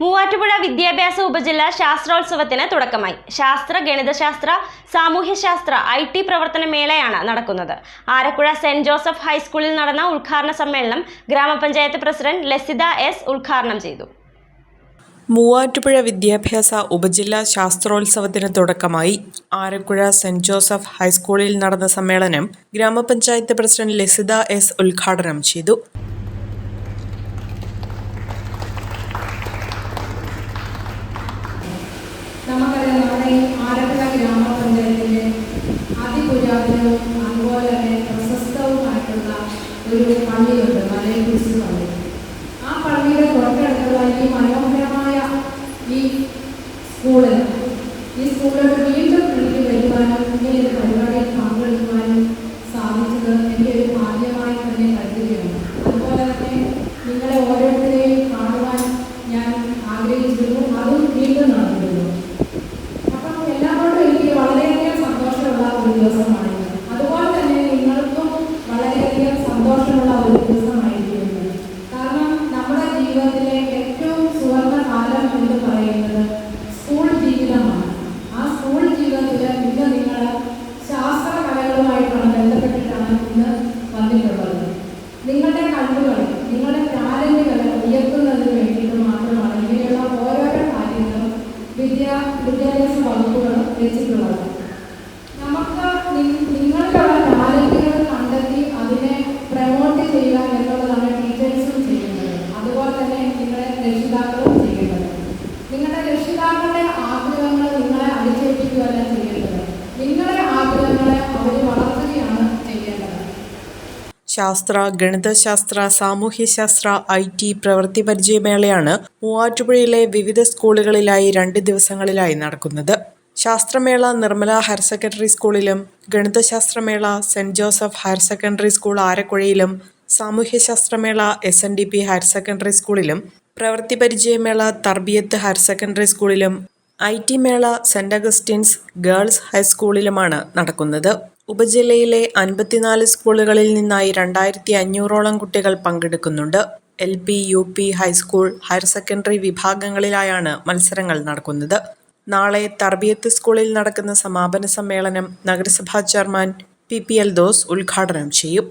മൂവാറ്റുപുഴ വിദ്യാഭ്യാസ ഉപജില്ല ശാസ്ത്രോത്സവത്തിന് തുടക്കമായി. ശാസ്ത്ര ഗണിതശാസ്ത്ര സാമൂഹ്യശാസ്ത്ര ഐ ടി പ്രവർത്തന മേളയാണ് നടക്കുന്നത്. ആരക്കുഴ സെന്റ് ജോസഫ് ഹൈസ്കൂളിൽ നടന്ന ഉദ്ഘാടന സമ്മേളനം ഗ്രാമപഞ്ചായത്ത് പ്രസിഡന്റ് ലസിത എസ് ഉദ്ഘാടനം ചെയ്തു. മൂവാറ്റുപുഴ വിദ്യാഭ്യാസ ഉപജില്ലാ ശാസ്ത്രോത്സവത്തിന് തുടക്കമായി ആരക്കുഴ സെന്റ് ജോസഫ് ഹൈസ്കൂളിൽ നടന്ന സമ്മേളനം ഗ്രാമപഞ്ചായത്ത് പ്രസിഡന്റ് ലസിത എസ് ഉദ്ഘാടനം ചെയ്തു. നമ്മുടെ ആലപ്പുഴ ഗ്രാമപഞ്ചായത്തിലെ അതിപുരാതനവും അതുപോലെ തന്നെ പ്രശസ്തവുമായിട്ടുള്ള ഒരു പള്ളിയുണ്ട് മലയിൽ കുരിശ് പള്ളി. ആ പള്ളിയുടെ തൊട്ടടുത്തുള്ള ഈ മനോഹരമായ ഈ സ്കൂളിൽ ഈ സ്കൂളിലോട്ട് വീണ്ടും എനിക്ക് വരുവാനും ഇങ്ങനെ ഒരു പരിപാടിയിൽ പങ്കെടുക്കുവാനും സാധിച്ചത് എന്റെ ഒരു ഭാഗ്യമായി തന്നെ കരുതുകയാണ്. അതുപോലെ തന്നെ നിങ്ങളെ ഓരോരുത്തരെയും കാണുവാൻ ഞാൻ ആഗ്രഹിച്ചിരുന്നു. അതും വീണ്ടും നടന്നിരുന്നു. വകുപ്പുകൾ വെച്ചിട്ടുള്ളത് നമുക്ക് നിങ്ങൾക്കുള്ള അതിനെ പ്രമോട്ട് അതുപോലെ തന്നെ നിങ്ങളുടെ ചെയ്യേണ്ടത്. നിങ്ങളുടെ വളർത്തുകയാണ് ചെയ്യേണ്ടത്. ശാസ്ത്ര ഗണിതശാസ്ത്ര സാമൂഹ്യശാസ്ത്ര ഐ ടി പ്രവൃത്തി പരിചയമേളയാണ് മൂവാറ്റുപുഴയിലെ വിവിധ സ്കൂളുകളിലായി രണ്ട് ദിവസങ്ങളിലായി നടക്കുന്നത്. ശാസ്ത്രമേള നിർമ്മല ഹയർ സെക്കൻഡറി സ്കൂളിലും ഗണിതശാസ്ത്രമേള saint Joseph higher secondary school ആരക്കുഴയിലും സാമൂഹ്യശാസ്ത്രമേള S N D P higher secondary സ്കൂളിലും പ്രവൃത്തി പരിചയമേള തർബിയത്ത് ഹയർ സെക്കൻഡറി സ്കൂളിലും ഐ ടി മേള സെന്റ് അഗസ്റ്റിൻസ് ഗേൾസ് ഹൈസ്കൂളിലുമാണ് നടക്കുന്നത്. ഉപജില്ലയിലെ അൻപത്തിനാല് സ്കൂളുകളിൽ നിന്നായി രണ്ടായിരത്തി അഞ്ഞൂറോളം കുട്ടികൾ പങ്കെടുക്കുന്നുണ്ട്. L P U P high school higher secondary വിഭാഗങ്ങളിലായാണ് മത്സരങ്ങൾ നടക്കുന്നത്. നാളെ തർബിയത്ത് സ്കൂളിൽ നടക്കുന്ന സമാപന സമ്മേളനം നഗരസഭാ ചെയർമാൻ പി പി എൽ ദോസ് ഉദ്ഘാടനം ചെയ്യും.